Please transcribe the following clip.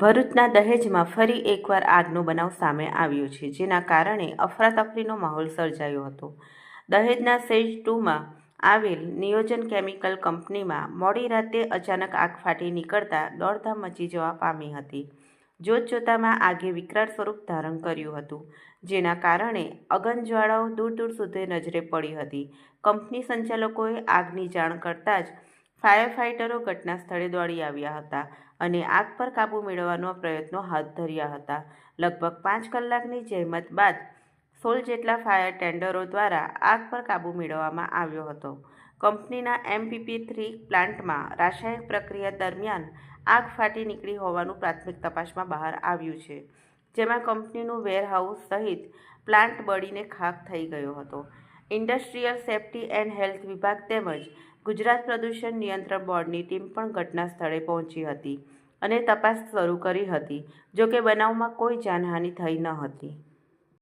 ભરૂચના દહેજમાં ફરી એકવાર આગનો બનાવ સામે આવ્યો છે, જેના કારણે અફરાતફરીનો માહોલ સર્જાયો હતો. દહેજના સેજ ટુમાં આવેલ નિયોજન કેમિકલ કંપનીમાં મોડી રાતે અચાનક આગ ફાટી નીકળતા દોડધામ મચી જવા પામી હતી. જોત જોતામાં આગે વિકરાળ સ્વરૂપ ધારણ કર્યું હતું, જેના કારણે અગનજ્વાળાઓ દૂર દૂર સુધી નજરે પડી હતી. કંપની સંચાલકોએ આગની જાણ કરતાં જ ફાયર ફાઇટરો ઘટના સ્થળે દોડી આવ્યા હતા અને આગ પર કાબૂ મેળવવાનો પ્રયત્નો હાથ ધર્યા હતા. લગભગ પાંચ કલાકની જહેમત બાદ સોળ જેટલા ફાયર ટેન્ડરો દ્વારા આગ પર કાબૂ મેળવવામાં આવ્યો હતો. કંપનીના એમપીપી થ્રી પ્લાન્ટમાં રાસાયણિક પ્રક્રિયા દરમિયાન આગ ફાટી નીકળી હોવાનું પ્રાથમિક તપાસમાં બહાર આવ્યું છે, જેમાં કંપનીનું વેરહાઉસ સહિત પ્લાન્ટ બળીને ખાખ થઈ ગયો હતો. ઇન્ડસ્ટ્રીયલ સેફ્ટી એન્ડ હેલ્થ વિભાગ તેમજ ગુજરાત પ્રદૂષણ નિયંત્રણ બોર્ડની ટીમ પણ ઘટના સ્થળે પહોંચી હતી અને તપાસ શરૂ કરી હતી જોકે બનાવમાં કોઈ જાનહાનિ થઈ ન હતી.